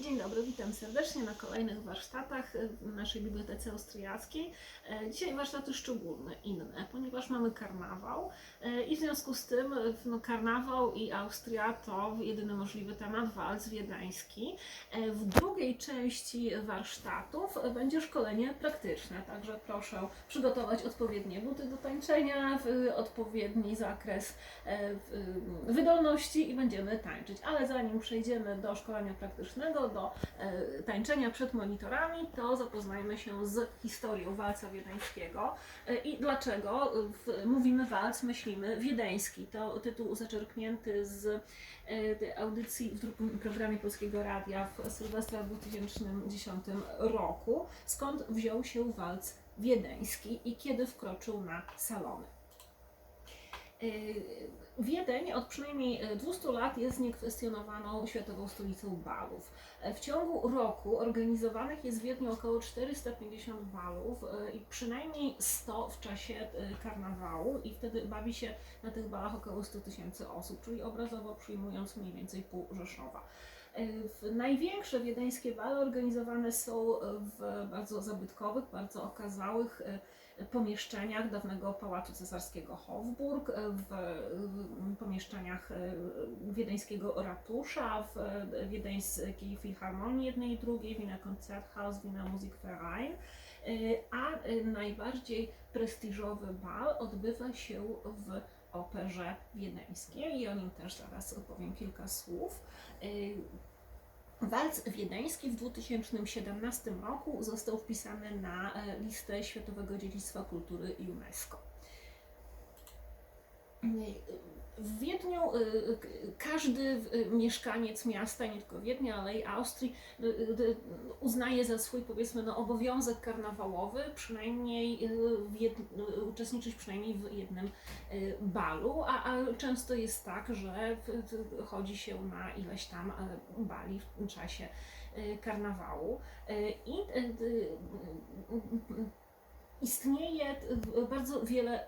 Dzień dobry, witam serdecznie na kolejnych warsztatach w naszej Bibliotece Austriackiej. E, Dzisiaj warsztaty szczególne, inne, ponieważ mamy karnawał e, i w związku z tym no, karnawał i Austria to jedyny możliwy temat, walc wiedeński. E, W drugiej części warsztatów będzie szkolenie praktyczne, także proszę przygotować odpowiednie buty do tańczenia, odpowiedni zakres wydolności i będziemy tańczyć. Ale zanim przejdziemy do szkolenia praktycznego, do e, tańczenia przed monitorami, to zapoznajmy się z historią walca wiedeńskiego E, i dlaczego w, mówimy walc, myślimy wiedeński. To tytuł zaczerpnięty z e, audycji w drugim programie Polskiego Radia w Sylwestra w 2010 roku, skąd wziął się walc wiedeński i kiedy wkroczył na salony. Wiedeń od przynajmniej e, 200 lat jest niekwestionowaną światową stolicą balów. E, W ciągu roku organizowanych jest w Wiedniu około 450 balów e, i przynajmniej 100 w czasie e, karnawału i wtedy bawi się na tych balach około 100 tysięcy osób, czyli obrazowo przyjmując mniej więcej pół Rzeszowa. Największe wiedeńskie bale organizowane są e, w bardzo zabytkowych, bardzo okazałych e, pomieszczeniach dawnego Pałacu Cesarskiego Hofburg, e, w, pomieszczeniach wiedeńskiego ratusza, w wiedeńskiej filharmonii jednej i drugiej, Wiener Konzerthaus, Wiener Musikverein, a e, najbardziej prestiżowy bal odbywa się w operze wiedeńskiej i o nim też zaraz opowiem kilka słów. E, Walc wiedeński w 2017 roku został wpisany na e, listę Światowego Dziedzictwa Kultury UNESCO. W Wiedniu y, każdy y, mieszkaniec miasta, nie tylko Wiednia, ale i Austrii, y, uznaje za swój powiedzmy no, obowiązek karnawałowy przynajmniej jed, uczestniczyć przynajmniej w jednym balu, a, a często jest tak, że chodzi się na ileś tam bali w czasie karnawału. I istnieje bardzo wiele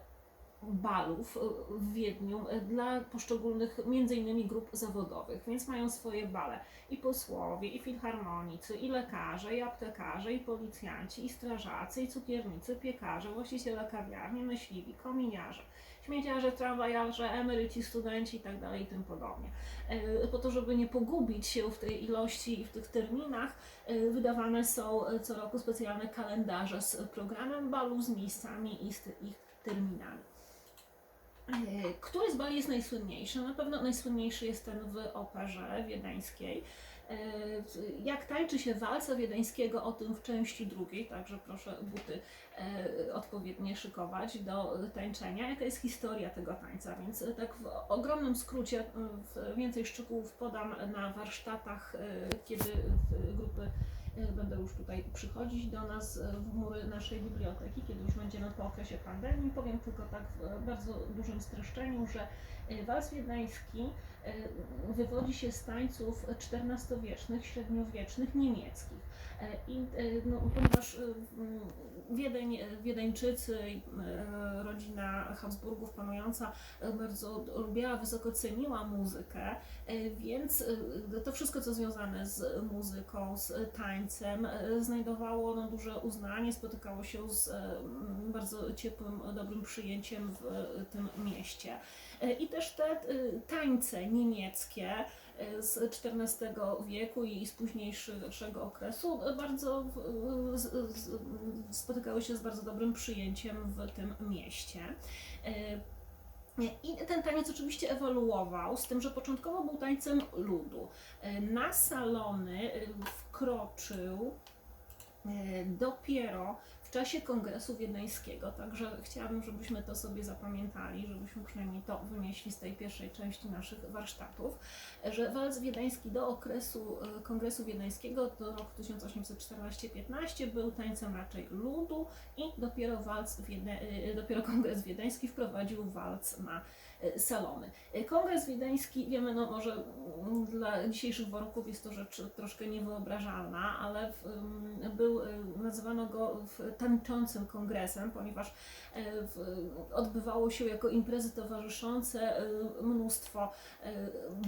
balów y, w Wiedniu y, dla poszczególnych między innymi grup zawodowych, więc mają swoje bale i posłowie, i filharmonicy, i lekarze, i aptekarze, i policjanci, i strażacy, i cukiernicy, piekarze, właściciele kawiarni, myśliwi, kominiarze, śmieciarze, tramwajarze, emeryci, studenci itd. i tym podobnie. Y, Po to, żeby nie pogubić się w tej ilości i w tych terminach, wydawane są co roku specjalne kalendarze z programem balu, z miejscami i z ich terminami. E, Który z bali jest najsłynniejszy? Na pewno najsłynniejszy jest ten w operze wiedeńskiej. E, Jak tańczy się walca wiedeńskiego, o tym w części drugiej, także proszę buty e, odpowiednie szykować do tańczenia. Jaka jest historia tego tańca? Więc tak w ogromnym skrócie, więcej szczegółów podam na warsztatach, kiedy grupy będą już tutaj przychodzić do nas e, w mury naszej biblioteki, kiedy już będziemy po okresie pandemii. Powiem tylko tak w bardzo dużym streszczeniu, że e, wals wiedeński e, wywodzi się z tańców XIV-wiecznych, średniowiecznych, niemieckich. E, I e, no, ponieważ e, Wiedeń, Wiedeńczycy, rodzina Habsburgów panująca bardzo lubiła, wysoko ceniła muzykę, więc to wszystko, co związane z muzyką, z tańcem, znajdowało no, duże uznanie, spotykało się z bardzo ciepłym, dobrym przyjęciem w tym mieście. I też te tańce niemieckie z XIV wieku i z późniejszego okresu bardzo spotykały się z bardzo dobrym przyjęciem w tym mieście. I ten taniec oczywiście ewoluował, z tym, że początkowo był tańcem ludu. Na salony wkroczył e, dopiero czasie kongresu wiedeńskiego, także chciałabym, żebyśmy to sobie zapamiętali, żebyśmy przynajmniej to wynieśli z tej pierwszej części naszych warsztatów, że walc wiedeński do okresu e, kongresu wiedeńskiego, do roku 1814-15 był tańcem raczej ludu i dopiero walc e, dopiero kongres wiedeński wprowadził walc na e, salony. Kongres wiedeński, wiemy, no może mm, dla dzisiejszych warunków jest to rzecz troszkę niewyobrażalna, ale w, ym, był, nazywano go w tańczącym kongresem, ponieważ e, odbywało się jako imprezy towarzyszące e, mnóstwo e,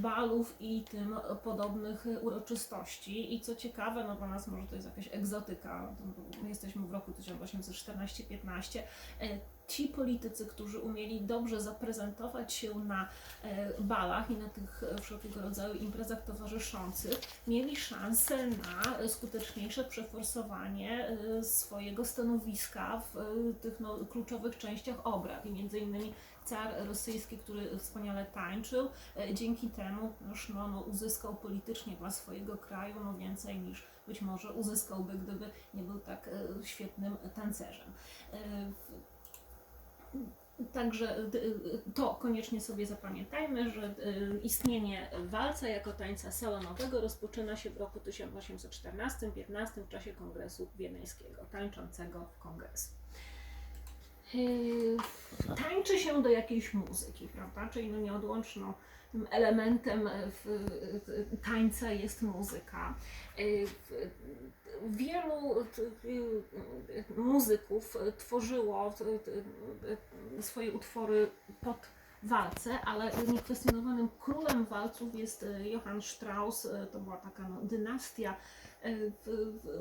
balów i tym podobnych uroczystości. I co ciekawe, no dla nas może to jest jakaś egzotyka, my jesteśmy w roku 1814-15, e, ci politycy, którzy umieli dobrze zaprezentować się na e, balach i na tych e, wszelkiego rodzaju imprezach towarzyszących, mieli szansę na skuteczniejsze przeforsowanie e, swojego stanowiska w tych no, kluczowych częściach obrad. I między innymi car rosyjski, który wspaniale tańczył, dzięki temu już no, no, uzyskał politycznie dla swojego kraju no, więcej niż być może uzyskałby, gdyby nie był tak świetnym tancerzem. Także y, y, to koniecznie sobie zapamiętajmy, że y, istnienie walca jako tańca salonowego rozpoczyna się w roku 1814-15 w czasie Kongresu Wiedeńskiego, tańczącego kongresu. Y, Tańczy się do jakiejś muzyki, prawda? Czyli no nieodłączną elementem tańca jest muzyka. Y, w- Wielu t- y, muzyków tworzyło swoje utwory pod walce, ale niekwestionowanym królem walców jest Johann Strauss. To była taka no, dynastia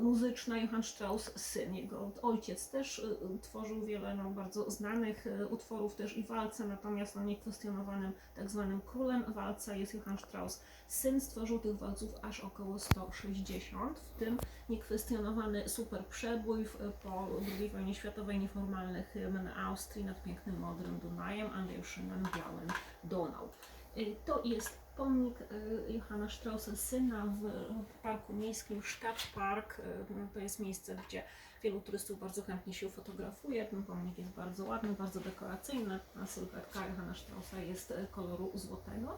muzyczna. Johann Strauss, syn. Jego ojciec też e, tworzył wiele no, bardzo znanych e, utworów, też i walce, natomiast no, niekwestionowanym tak zwanym królem walca jest Johann Strauss. Syn stworzył tych walców aż około 160, w tym niekwestionowany super przebój po II wojnie światowej, nieformalny hymn Austrii nad pięknym modrym Dunajem, Andrzeuszynem Białym Donau. Y, To jest pomnik y, Johanna Straussa syna w parku miejskim Stadtpark. Y, no, To jest miejsce, gdzie wielu turystów bardzo chętnie się fotografuje. Ten pomnik jest bardzo ładny, bardzo dekoracyjny, sylwetka Johanna Straussa jest y, koloru złotego.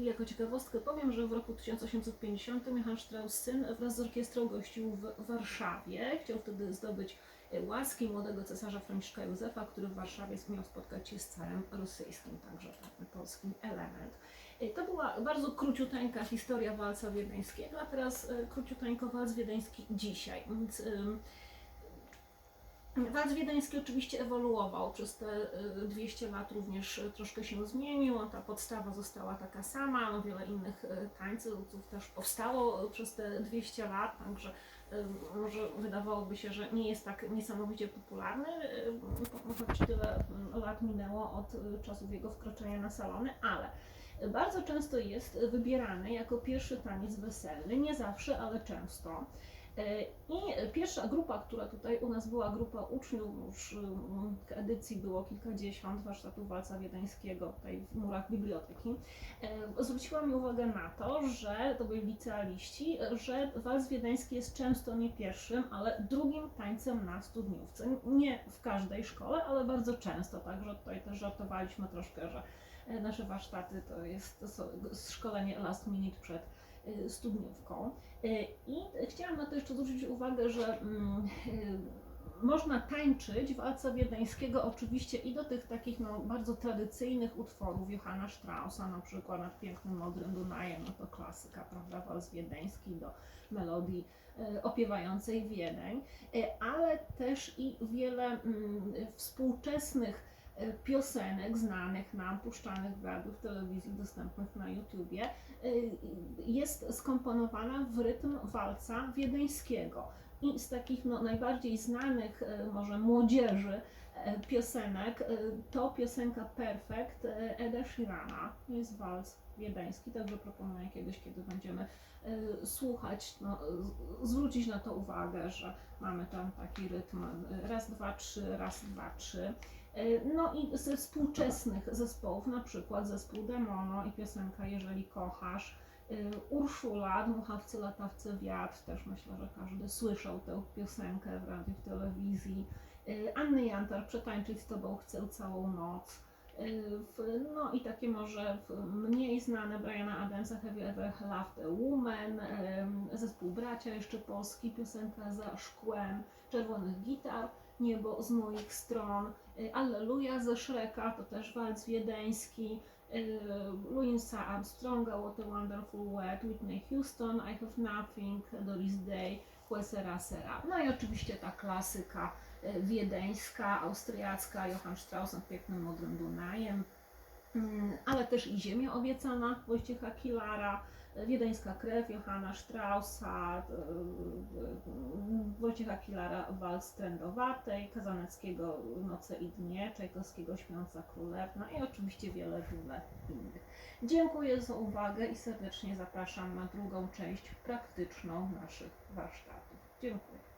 I jako ciekawostkę powiem, że w roku 1850 Johann Strauss syn wraz z orkiestrą gościł w Warszawie. Chciał wtedy zdobyć łaski młodego cesarza Franciszka Józefa, który w Warszawie miał spotkać się z carem rosyjskim, także ten polski element. Y, To była bardzo króciuteńka historia walca wiedeńskiego, a teraz y, króciuteńko walc wiedeński dzisiaj. Więc, Walc wiedeński oczywiście ewoluował przez te y, 200 lat, również troszkę się zmienił. Ta podstawa została taka sama, no wiele innych tańców też powstało przez te 200 lat, także może wydawałoby się, że nie jest tak niesamowicie popularny, y, choć tyle y, lat minęło od y, czasów jego wkroczenia na salony, ale bardzo często jest wybierany jako pierwszy taniec weselny, nie zawsze, ale często. E, I pierwsza grupa, która tutaj u nas była, grupa uczniów, już mm, edycji było kilkadziesiąt warsztatów walca wiedeńskiego tutaj w murach biblioteki, e, zwróciła mi uwagę na to, że to byli licealiści, że walc wiedeński jest często nie pierwszym, ale drugim tańcem na studniówce. Nie w każdej szkole, ale bardzo często, także tutaj też żartowaliśmy troszkę, że e, nasze warsztaty to jest to szkolenie last minute przed studniówką. E, I chciałam na to jeszcze zwrócić uwagę, że mm, e, można tańczyć walca wiedeńskiego oczywiście i do tych takich no, bardzo tradycyjnych utworów Johanna Straussa, na przykład nad pięknym modrym Dunajem, no to klasyka, prawda, walc wiedeński do melodii opiewającej Wiedeń, ale też i wiele mm, współczesnych piosenek znanych nam, puszczanych w radiu, w telewizji, dostępnych na YouTubie, y, jest skomponowana w rytm walca wiedeńskiego. I z takich no, najbardziej znanych y, może młodzieży e, piosenek to piosenka Perfect e, Eda Sheerana. Jest walc wiedeński, także proponuję kiedyś, kiedy będziemy słuchać, no, zwrócić na to uwagę, że mamy tam taki rytm raz, dwa, trzy, raz, dwa, trzy. Y, No i ze współczesnych zespołów, na przykład zespół Demono i piosenka Jeżeli kochasz, y, Urszula, Dmuchawcy, latawcy, wiatr, też myślę, że każdy słyszał tę piosenkę w radiu, w telewizji. Y, Anny Jantar, Przetańczyć z Tobą chcę całą noc. No i takie może mniej znane Briana Adamsa, You Ever Loved a Woman, zespół Bracia jeszcze polski, piosenka za szkłem czerwonych gitar, Niebo z moich stron, Alleluja ze Szreka, to też walc wiedeński, y, Louisa Armstronga, What a Wonderful World, Whitney Houston, I Have Nothing, Doris Day, Huesera Sera. No i oczywiście ta klasyka y, wiedeńska, austriacka, Johann Strauss nad pięknym modrym Dunajem, Mm, ale też i Ziemia obiecana Wojciecha Kilara, y, Wiedeńska krew Johanna Straussa, y, y, Wojciecha Kilara Walc Trędowatej, Kazaneckiego Noce i Dnie, Czajkowskiego Śpiąca Królewna i oczywiście wiele, wiele innych. Dziękuję za uwagę i serdecznie zapraszam na drugą część praktyczną naszych warsztatów. Dziękuję.